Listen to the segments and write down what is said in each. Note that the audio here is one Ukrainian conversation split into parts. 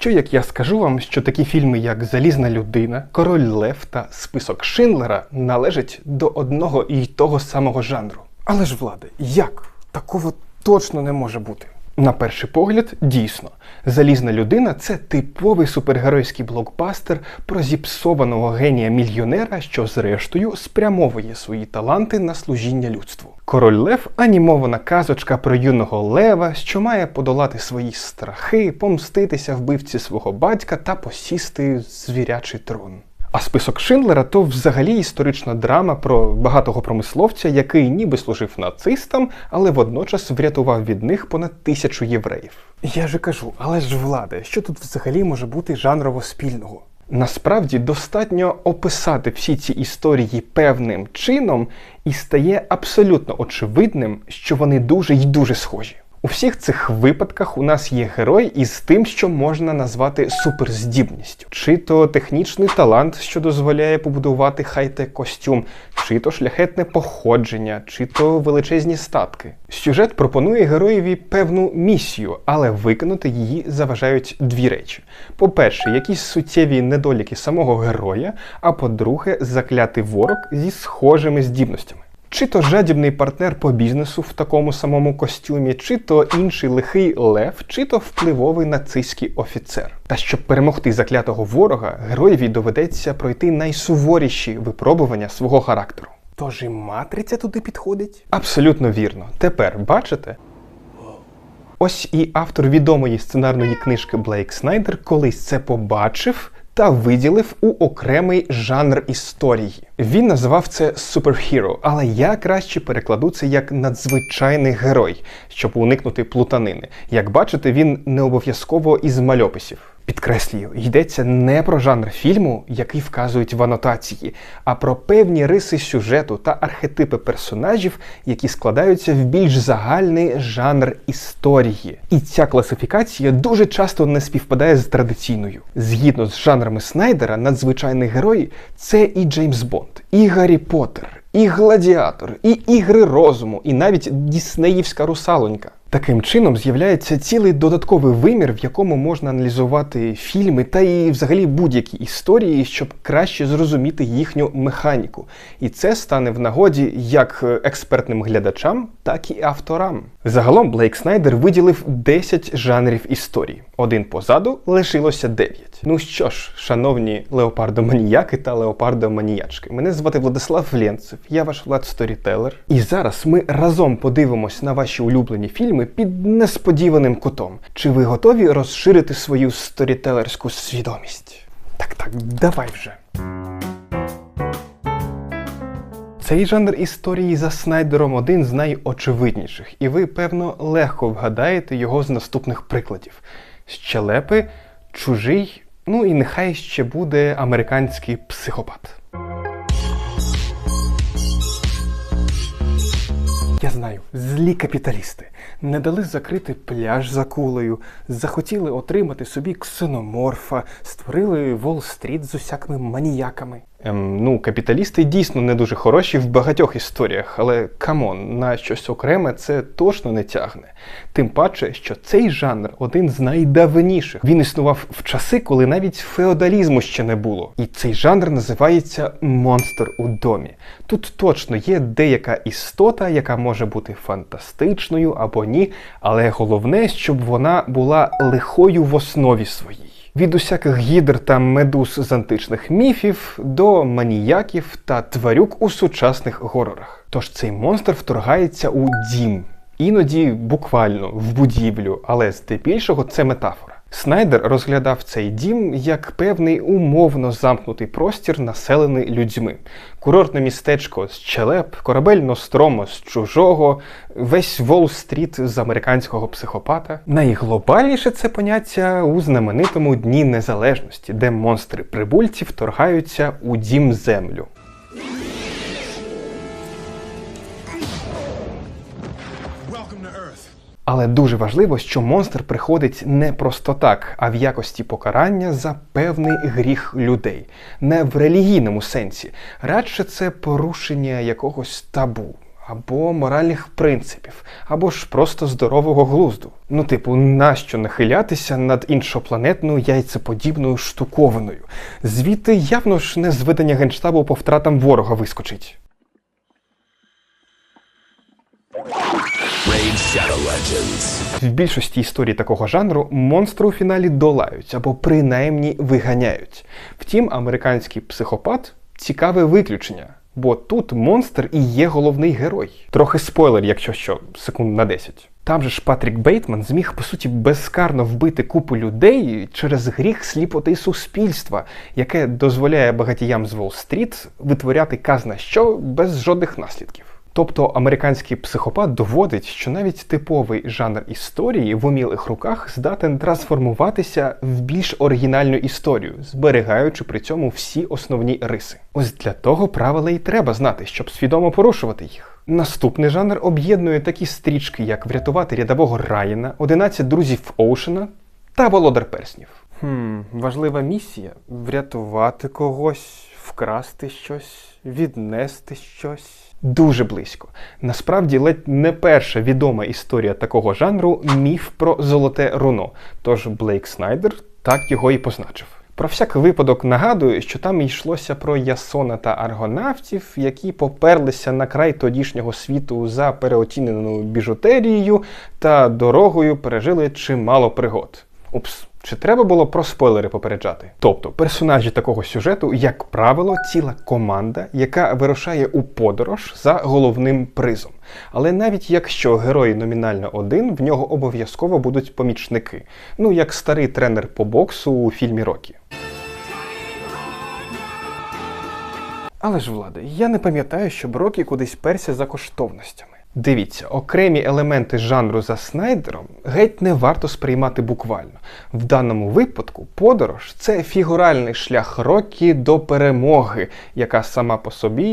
Що як я скажу вам, що такі фільми, як Залізна людина, Король Лев та Список Шиндлера належать до одного і того самого жанру. Але ж влади, як? Такого точно не може бути. На перший погляд, дійсно, залізна людина це типовий супергеройський блокбастер про зіпсованого генія мільйонера, що зрештою спрямовує свої таланти на служіння людству. Король Лев анімована казочка про юного лева, що має подолати свої страхи, помститися вбивці свого батька та посісти звірячий трон. А список Шиндлера то взагалі історична драма про багатого промисловця, який ніби служив нацистам, але водночас врятував від них понад тисячу євреїв. Я же кажу, але ж влади, що тут взагалі може бути жанрово спільного? Насправді достатньо описати всі ці історії певним чином, і стає абсолютно очевидним, що вони дуже й дуже схожі. У всіх цих випадках у нас є герой із тим, що можна назвати суперздібністю, чи то технічний талант, що дозволяє побудувати хай-тек костюм, чи то шляхетне походження, чи то величезні статки. Сюжет пропонує героєві певну місію, але виконати її заважають дві речі: по-перше, якісь суттєві недоліки самого героя, а по-друге, заклятий ворог зі схожими здібностями. Чи то жадібний партнер по бізнесу в такому самому костюмі, чи то інший лихий лев, чи то впливовий нацистський офіцер. Та щоб перемогти заклятого ворога, героєві доведеться пройти найсуворіші випробування свого характеру. Тож і матриця туди підходить? Абсолютно вірно. Тепер бачите? Ось і автор відомої сценарної книжки Блейк Снайдер колись це побачив та виділив у окремий жанр історії. Він називав це суперхіро, але я краще перекладу це як надзвичайний герой, щоб уникнути плутанини. Як бачите, він не обов'язково із мальописів. Підкреслюю, йдеться не про жанр фільму, який вказують в анотації, а про певні риси сюжету та архетипи персонажів, які складаються в більш загальний жанр історії. І ця класифікація дуже часто не співпадає з традиційною. Згідно з жанрами Снайдера, надзвичайний герой це і Джеймс Бонд, і Гаррі Поттер, і Гладіатор, і ігри розуму, і навіть Діснеївська русалонька. Таким чином з'являється цілий додатковий вимір, в якому можна аналізувати фільми та і взагалі будь-які історії, щоб краще зрозуміти їхню механіку. І це стане в нагоді як експертним глядачам, так і авторам. Загалом Блейк Снайдер виділив 10 жанрів історії. Один позаду лишилося 9. Ну що ж, шановні леопардоманіяки та леопардоманіячки, мене звати Владислав Ленцев, я ваш Влад Сторітелер. І зараз ми разом подивимось на ваші улюблені фільми під несподіваним кутом. Чи ви готові розширити свою сторітелерську свідомість? Так, так, давай вже. Цей жанр історії за Снайдером один з найочевидніших, і ви, певно, легко вгадаєте його з наступних прикладів: щелепи, чужий, ну і нехай ще буде американський психопат. Я знаю, злі капіталісти. Не дали закрити пляж за кулею, захотіли отримати собі ксеноморфа, створили Уолл-стріт з усякими маніяками. Ем, ну, капіталісти дійсно не дуже хороші в багатьох історіях, але камон, на щось окреме це точно не тягне. Тим паче, що цей жанр один з найдавніших. Він існував в часи, коли навіть феодалізму ще не було. І цей жанр називається монстр у домі. Тут точно є деяка істота, яка може бути фантастичною або ні, але головне, щоб вона була лихою в основі своїй. Від усяких гідр та медуз з античних міфів до маніяків та тварюк у сучасних горорах. Тож цей монстр вторгається у дім, іноді буквально в будівлю, але здебільшого це метафора. Снайдер розглядав цей дім як певний умовно замкнутий простір, населений людьми. Курортне містечко з Челеп, корабель Ностромо з чужого, весь Волл-стріт з американського психопата. Найглобальніше це поняття у знаменитому Дні Незалежності, де монстри прибульці вторгаються у дім землю. Але дуже важливо, що монстр приходить не просто так, а в якості покарання за певний гріх людей, не в релігійному сенсі. Радше це порушення якогось табу. або моральних принципів, або ж просто здорового глузду. Ну, типу, нащо нахилятися над іншопланетною яйцеподібною штуковиною? Звідти явно ж не зведення генштабу по втратам ворога вискочить. Legends. В більшості історій такого жанру монстри у фіналі долають або принаймні виганяють. Втім, американський психопат цікаве виключення, бо тут монстр і є головний герой. Трохи спойлер, якщо що, секунд на 10. Там же ж Патрік Бейтман зміг по суті безкарно вбити купу людей через гріх сліпоти суспільства, яке дозволяє багатіям з Уолл-стріт витворяти казна що без жодних наслідків. Тобто американський психопат доводить, що навіть типовий жанр історії в умілих руках здатен трансформуватися в більш оригінальну історію, зберігаючи при цьому всі основні риси. Ось для того правила і треба знати, щоб свідомо порушувати їх. Наступний жанр об'єднує такі стрічки, як врятувати рядового Райана, 11 друзів Оушена та Володар Перснів. Хм, важлива місія врятувати когось, вкрасти щось, віднести щось. Дуже близько. Насправді, ледь не перша відома історія такого жанру міф про золоте руно. Тож Блейк Снайдер так його і позначив. Про всякий випадок нагадую, що там йшлося про Ясона та аргонавтів, які поперлися на край тодішнього світу за переоціненою біжутерією та дорогою пережили чимало пригод. Упс, чи треба було про спойлери попереджати? Тобто, персонажі такого сюжету, як правило, ціла команда, яка вирушає у подорож за головним призом. Але навіть якщо герой номінально один, в нього обов'язково будуть помічники. Ну як старий тренер по боксу у фільмі Рокі. Але ж влади, я не пам'ятаю, щоб Рокі кудись перся за коштовностями. Дивіться, окремі елементи жанру за Снайдером геть не варто сприймати буквально. В даному випадку подорож це фігуральний шлях Рокі до перемоги, яка сама по собі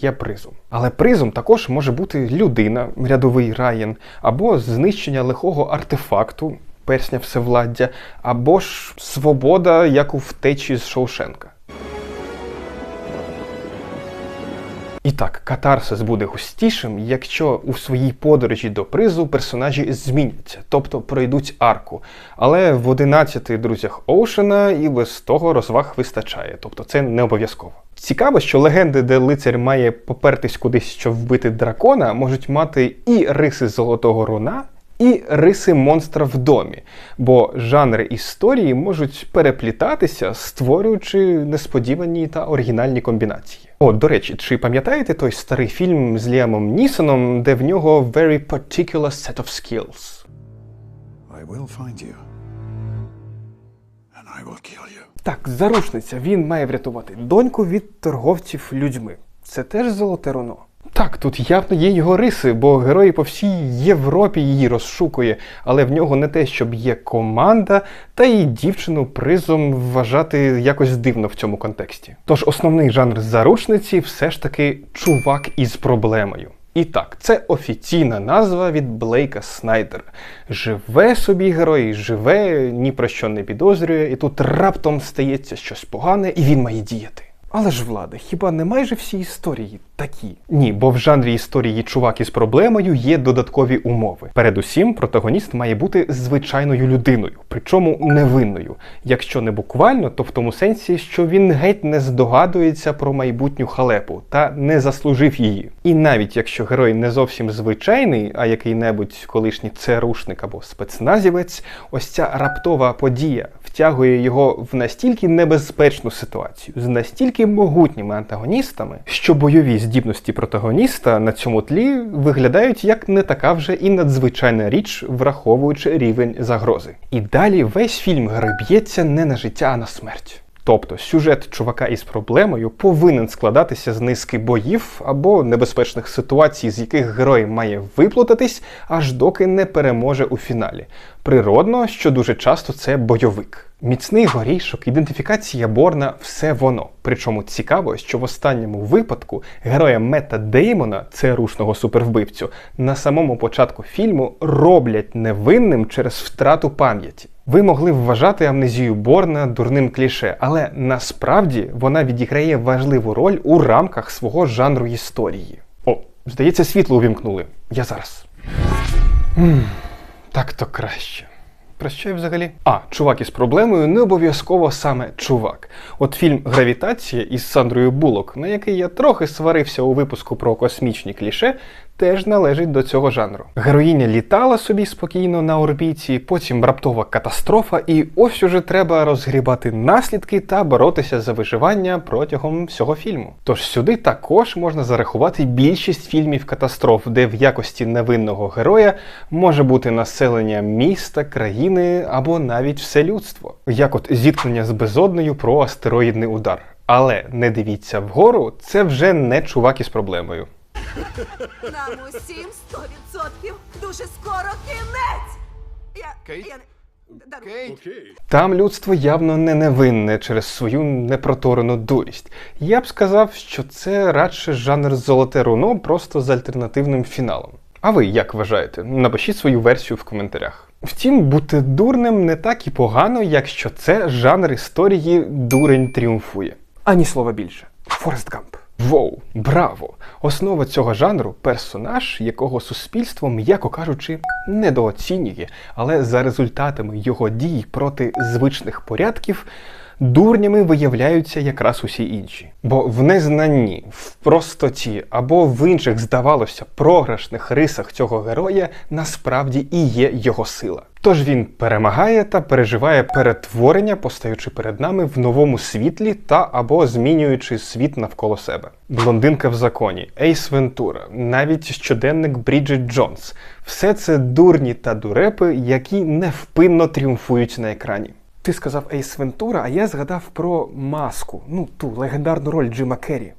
є призом. Але призом також може бути людина, рядовий Райан, або знищення лихого артефакту, персня всевладдя, або ж свобода, як у втечі з Шоушенка. І так, катарсис буде густішим, якщо у своїй подорожі до призу персонажі зміняться, тобто пройдуть арку. Але в 11 друзях Оушена і без того розваг вистачає, тобто це не обов'язково. Цікаво, що легенди, де лицар має попертись кудись, щоб вбити дракона, можуть мати і риси золотого руна, і риси монстра в домі, бо жанри історії можуть переплітатися, створюючи несподівані та оригінальні комбінації. О, до речі, чи пам'ятаєте той старий фільм з Ліамом Нісоном, де в нього very particular set of skills? I will find you. And I will kill you. Так, зарушниця, він має врятувати доньку від торговців людьми. Це теж золоте руно. Так, тут явно є його риси, бо герой по всій Європі її розшукує, але в нього не те, щоб є команда, та й дівчину призом вважати якось дивно в цьому контексті. Тож основний жанр заручниці все ж таки чувак із проблемою. І так, це офіційна назва від Блейка Снайдера. Живе собі герой, живе, ні про що не підозрює, і тут раптом стається щось погане, і він має діяти. Але ж влади, хіба не майже всі історії такі? Ні, бо в жанрі історії чувак із проблемою є додаткові умови. Передусім, протагоніст має бути звичайною людиною, причому невинною. Якщо не буквально, то в тому сенсі, що він геть не здогадується про майбутню халепу та не заслужив її. І навіть якщо герой не зовсім звичайний, а який-небудь колишній церушник або спецназівець, ось ця раптова подія втягує його в настільки небезпечну ситуацію з настільки могутніми антагоністами, що бойові здібності протагоніста на цьому тлі виглядають як не така вже і надзвичайна річ, враховуючи рівень загрози. І далі весь фільм герой б'ється не на життя, а на смерть. Тобто сюжет чувака із проблемою повинен складатися з низки боїв або небезпечних ситуацій, з яких герой має виплутатись, аж доки не переможе у фіналі. Природно, що дуже часто це бойовик. Міцний горішок, ідентифікація Борна все воно. Причому цікаво, що в останньому випадку героя Мета Деймона, це рушного супервбивцю, на самому початку фільму роблять невинним через втрату пам'яті. Ви могли вважати амнезію Борна дурним кліше, але насправді вона відіграє важливу роль у рамках свого жанру історії. О, Здається, світло увімкнули. Я зараз. Так то краще. Про що я взагалі? А, чувак із проблемою не обов'язково саме чувак. От фільм Гравітація із Сандрою Булок, на який я трохи сварився у випуску про космічні кліше, теж належить до цього жанру. Героїня літала собі спокійно на орбіті, потім раптова катастрофа, і ось уже треба розгрібати наслідки та боротися за виживання протягом всього фільму. Тож сюди також можна зарахувати більшість фільмів катастроф, де в якості невинного героя може бути населення міста, країни або навіть все людство, як от зіткнення з безодною про астероїдний удар. Але не дивіться вгору, це вже не чувак із проблемою. Нам усім 100% дуже скоро кінець! Я... Кейт? Я... не- Даруй. Там людство явно не невинне через свою непроторену дурість. Я б сказав, що це радше жанр золоте руно, просто з альтернативним фіналом. А ви як вважаєте? Напишіть свою версію в коментарях. Втім, бути дурним не так і погано, якщо це жанр історії Дурень тріумфує. Ані слова більше. Форест Гамп. Воу, браво! Основа цього жанру персонаж, якого суспільство, м'яко кажучи, недооцінює, але за результатами його дій проти звичних порядків дурнями виявляються якраз усі інші. Бо в незнанні, в простоті або в інших, здавалося, програшних рисах цього героя насправді і є його сила. Тож він перемагає та переживає перетворення, постаючи перед нами в новому світлі та або змінюючи світ навколо себе. Блондинка в законі, Ейс Вентура, навіть щоденник Бріджит Джонс все це дурні та дурепи, які невпинно тріумфують на екрані. Ти сказав Ейс Вентура, а я згадав про маску, ну ту легендарну роль Джима Керрі.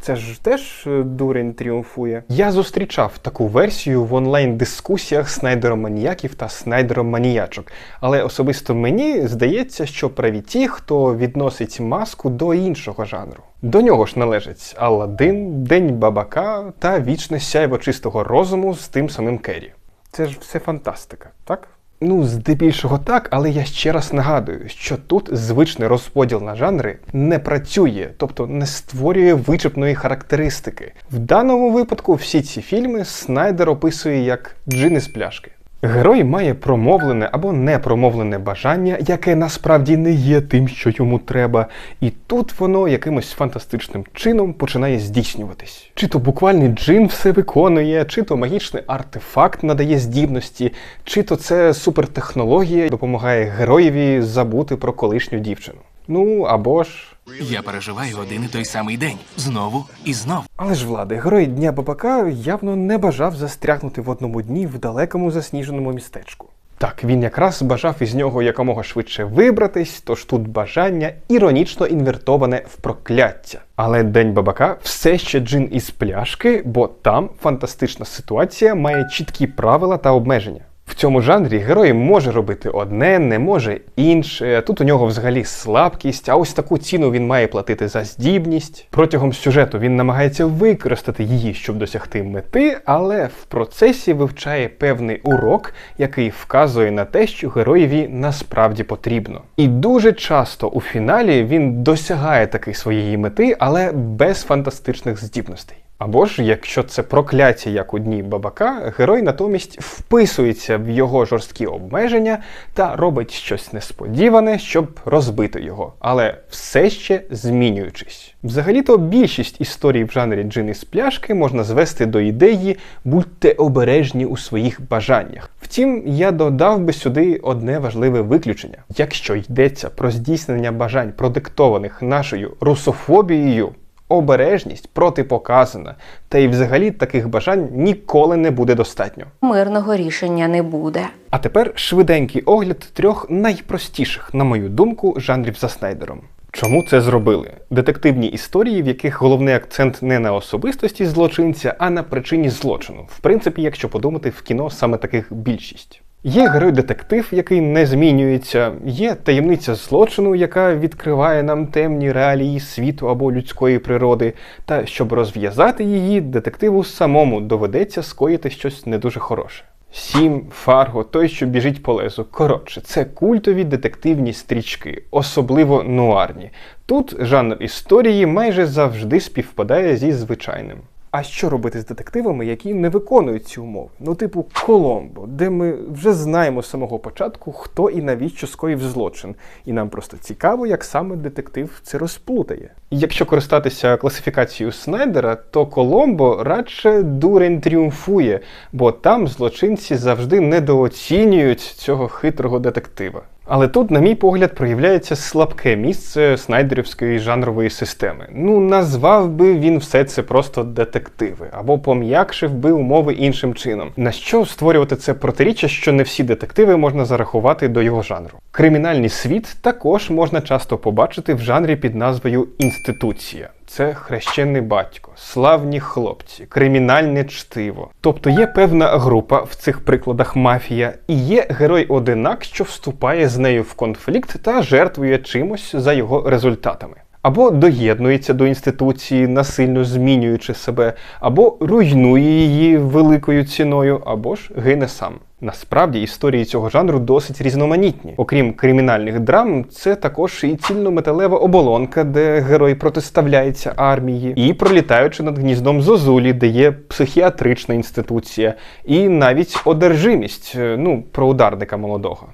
Це ж теж е, дурень тріумфує. Я зустрічав таку версію в онлайн-дискусіях снайдероманіяків та снайдероманіячок. Але особисто мені здається, що праві ті, хто відносить маску до іншого жанру. До нього ж належать Алладин, День Бабака та вічне сяйво чистого розуму з тим самим Керрі. Це ж все фантастика, так? Ну, здебільшого так, але я ще раз нагадую, що тут звичний розподіл на жанри не працює, тобто не створює вичерпної характеристики. В даному випадку всі ці фільми Снайдер описує як джин із пляшки. Герой має промовлене або непромовлене бажання, яке насправді не є тим, що йому треба, і тут воно якимось фантастичним чином починає здійснюватись. Чи то буквальний джин все виконує, чи то магічний артефакт надає здібності, чи то це супертехнологія допомагає героєві забути про колишню дівчину. Ну або ж. Я переживаю один і той самий день знову і знову. Але ж влади, герой Дня Бабака явно не бажав застрягнути в одному дні в далекому засніженому містечку. Так, він якраз бажав із нього якомога швидше вибратись, тож тут бажання іронічно інвертоване в прокляття. Але День Бабака все ще джин із пляшки, бо там фантастична ситуація має чіткі правила та обмеження. В цьому жанрі герой може робити одне, не може інше. Тут у нього взагалі слабкість, а ось таку ціну він має платити за здібність. Протягом сюжету він намагається використати її, щоб досягти мети, але в процесі вивчає певний урок, який вказує на те, що героєві насправді потрібно. І дуже часто у фіналі він досягає таки своєї мети, але без фантастичних здібностей. Або ж, якщо це прокляття, як у дні бабака, герой натомість вписується в його жорсткі обмеження та робить щось несподіване, щоб розбити його, але все ще змінюючись. Взагалі-то більшість історій в жанрі джин із пляшки можна звести до ідеї будьте обережні у своїх бажаннях. Втім, я додав би сюди одне важливе виключення: якщо йдеться про здійснення бажань, продиктованих нашою русофобією. Обережність протипоказана, та й взагалі таких бажань ніколи не буде достатньо. Мирного рішення не буде. А тепер швиденький огляд трьох найпростіших, на мою думку, жанрів за Снайдером. Чому це зробили? Детективні історії, в яких головний акцент не на особистості злочинця, а на причині злочину. В принципі, якщо подумати, в кіно саме таких більшість. Є герой-детектив, який не змінюється, є таємниця злочину, яка відкриває нам темні реалії світу або людської природи. Та щоб розв'язати її, детективу самому доведеться скоїти щось не дуже хороше. Сім, Фарго, той, що біжить по лезу. Коротше, це культові детективні стрічки, особливо нуарні. Тут жанр історії майже завжди співпадає зі звичайним. А що робити з детективами, які не виконують ці умови? Ну, типу Коломбо, де ми вже знаємо з самого початку, хто і навіщо скоїв злочин, і нам просто цікаво, як саме детектив це розплутає. Якщо користатися класифікацією Снайдера, то Коломбо радше дурень тріумфує, бо там злочинці завжди недооцінюють цього хитрого детектива. Але тут, на мій погляд, проявляється слабке місце снайдерівської жанрової системи. Ну, назвав би він все це просто детективи, або пом'якшив би умови іншим чином. На що створювати це протиріччя, що не всі детективи можна зарахувати до його жанру. Кримінальний світ також можна часто побачити в жанрі під назвою інституція. Це хрещений батько, славні хлопці, кримінальне чтиво. Тобто є певна група в цих прикладах мафія, і є герой-одинак, що вступає з нею в конфлікт та жертвує чимось за його результатами. Або доєднується до інституції, насильно змінюючи себе, або руйнує її великою ціною, або ж гине сам. Насправді історії цього жанру досить різноманітні. Окрім кримінальних драм, це також і цільнометалева оболонка, де герой протиставляється армії, і пролітаючи над гніздом Зозулі, де є психіатрична інституція, і навіть одержимість, е, ну про ударника молодого.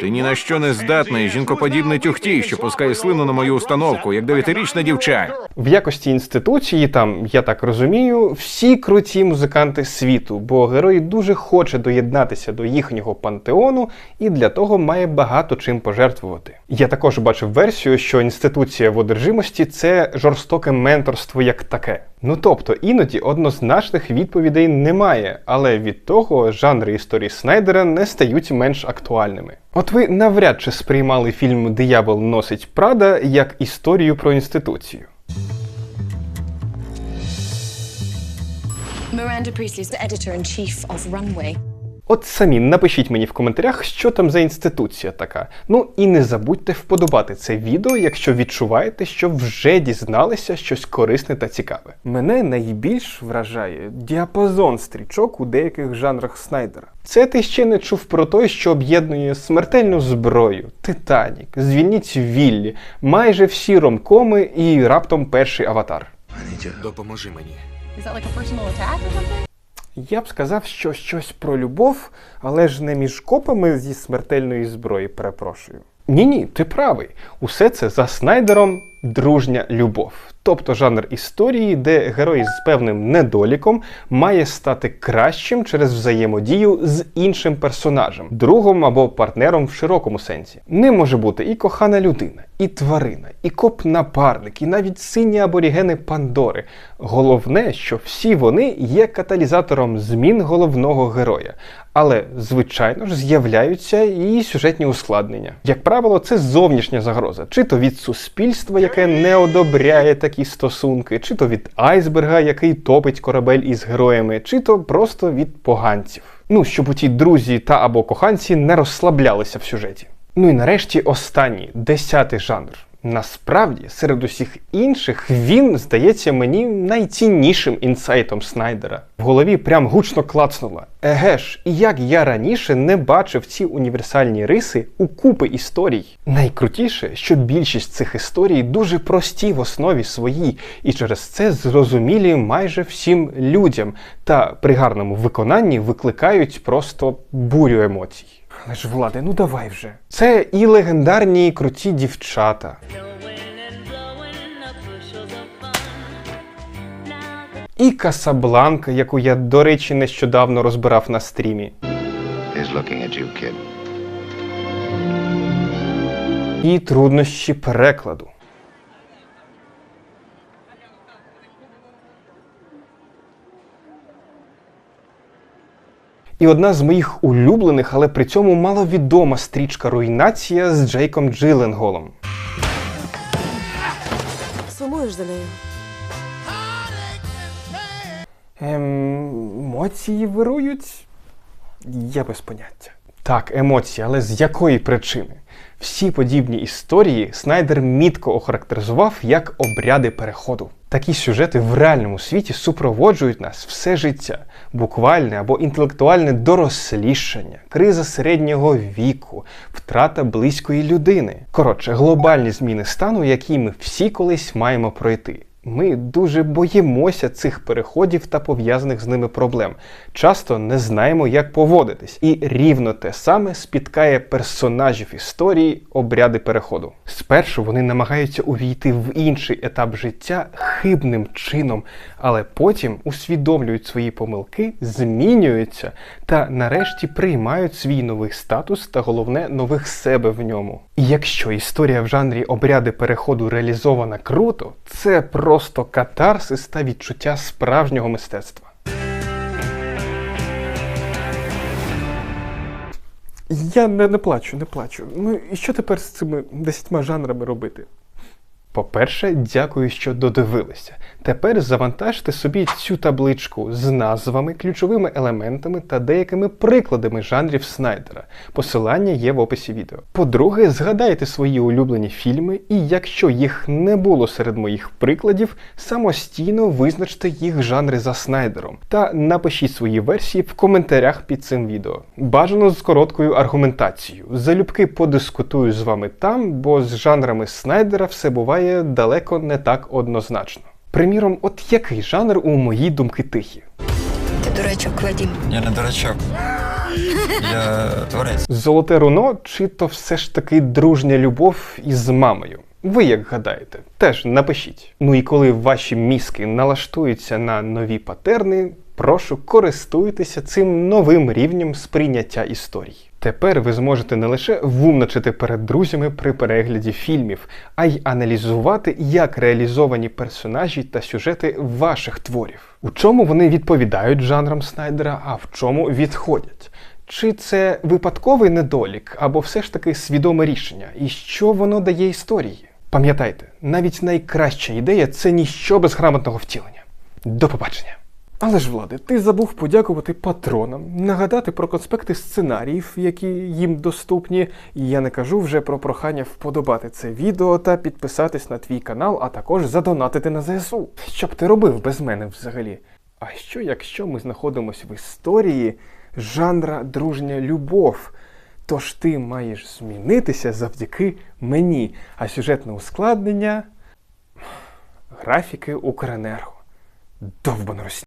Ти ні на що не здатний, жінкоподібний тюхті, що пускає слину на мою установку, як дев'ятирічна дівча. В якості інституції, там, я так розумію, всі круті музиканти світу, бо герой дуже хоче доєднатися до їхнього пантеону і для того має багато чим пожертвувати. Я також бачив версію, що інституція в одержимості це жорстоке менторство як таке. Ну тобто іноді однозначних відповідей немає, але від того жанри історії Снайдера не стають менш актуальними. От ви навряд чи сприймали фільм Диявол носить Прада як історію про інституцію. Miranda Priestley's the editor-in-chief of Runway. От самі напишіть мені в коментарях, що там за інституція така. Ну і не забудьте вподобати це відео, якщо відчуваєте, що вже дізналися щось корисне та цікаве. Мене найбільш вражає діапазон стрічок у деяких жанрах Снайдера. Це ти ще не чув про той, що об'єднує смертельну зброю, Титанік, Звільніть Віллі, майже всі ромкоми і раптом перший аватар. Допоможи мені. Is that like a personal attack or something? Я б сказав, що щось про любов, але ж не між копами зі смертельної зброї, перепрошую. Ні, ні, ти правий. Усе це за Снайдером дружня любов. Тобто жанр історії, де герой з певним недоліком має стати кращим через взаємодію з іншим персонажем, другом або партнером в широкому сенсі. Не може бути і кохана людина, і тварина, і коп-напарник, і навіть сині аборігени Пандори. Головне, що всі вони є каталізатором змін головного героя. Але, звичайно ж, з'являються і сюжетні ускладнення. Як правило, це зовнішня загроза, чи то від суспільства, яке не одобряє такі стосунки, чи то від айсберга, який топить корабель із героями, чи то просто від поганців. Ну, щоб у ті друзі та або коханці не розслаблялися в сюжеті. Ну і нарешті останній, десятий жанр. Насправді, серед усіх інших, він здається мені найціннішим інсайтом Снайдера. В голові прям гучно клацнуло. Еге ж, і як я раніше не бачив ці універсальні риси у купи історій. Найкрутіше, що більшість цих історій дуже прості в основі своїй, і через це зрозумілі майже всім людям, та при гарному виконанні викликають просто бурю емоцій. Але ж влади, ну давай вже. Це і легендарні і круті дівчата. І Касабланка, яку я, до речі, нещодавно розбирав на стрімі. At you, kid. І труднощі перекладу. І одна з моїх улюблених, але при цьому маловідома стрічка Руйнація з Джейком Джиленголом. Сумуєш за нею? Ем, емоції вирують? Я без поняття. Так, емоції, але з якої причини? Всі подібні історії Снайдер мітко охарактеризував як обряди переходу. Такі сюжети в реальному світі супроводжують нас все життя, буквальне або інтелектуальне дорослішання, криза середнього віку, втрата близької людини. Коротше, глобальні зміни стану, які ми всі колись маємо пройти. Ми дуже боїмося цих переходів та пов'язаних з ними проблем. Часто не знаємо, як поводитись, і рівно те саме спіткає персонажів історії обряди переходу. Спершу вони намагаються увійти в інший етап життя хибним чином, але потім усвідомлюють свої помилки, змінюються та нарешті приймають свій новий статус та головне нових себе в ньому. І якщо історія в жанрі обряди переходу реалізована круто, це просто катарсис та відчуття справжнього мистецтва. Я не, не плачу, не плачу. Ну і що тепер з цими десятьма жанрами робити? По-перше, дякую, що додивилися. Тепер завантажте собі цю табличку з назвами, ключовими елементами та деякими прикладами жанрів Снайдера. Посилання є в описі відео. По-друге, згадайте свої улюблені фільми, і якщо їх не було серед моїх прикладів, самостійно визначте їх жанри за Снайдером та напишіть свої версії в коментарях під цим відео. Бажано з короткою аргументацією. Залюбки подискутую з вами там, бо з жанрами Снайдера все буває далеко не так однозначно. Приміром, от який жанр у мої думки тихі? Ти дурачок, Вадім. Я не дурачок. Я творець. Золоте руно чи то все ж таки дружня любов із мамою? Ви як гадаєте? Теж напишіть. Ну і коли ваші мізки налаштуються на нові патерни, прошу користуйтеся цим новим рівнем сприйняття історій. Тепер ви зможете не лише вумничати перед друзями при перегляді фільмів, а й аналізувати, як реалізовані персонажі та сюжети ваших творів. У чому вони відповідають жанрам Снайдера, а в чому відходять. Чи це випадковий недолік, або все ж таки свідоме рішення, і що воно дає історії? Пам'ятайте, навіть найкраща ідея це ніщо без грамотного втілення. До побачення! Але ж, Влади, ти забув подякувати патронам, нагадати про конспекти сценаріїв, які їм доступні. І я не кажу вже про прохання вподобати це відео та підписатись на твій канал, а також задонатити на ЗСУ. Що б ти робив без мене взагалі? А що якщо ми знаходимося в історії жанра дружня любов? Тож ти маєш змінитися завдяки мені, а сюжетне ускладнення графіки Укренерго. Довбано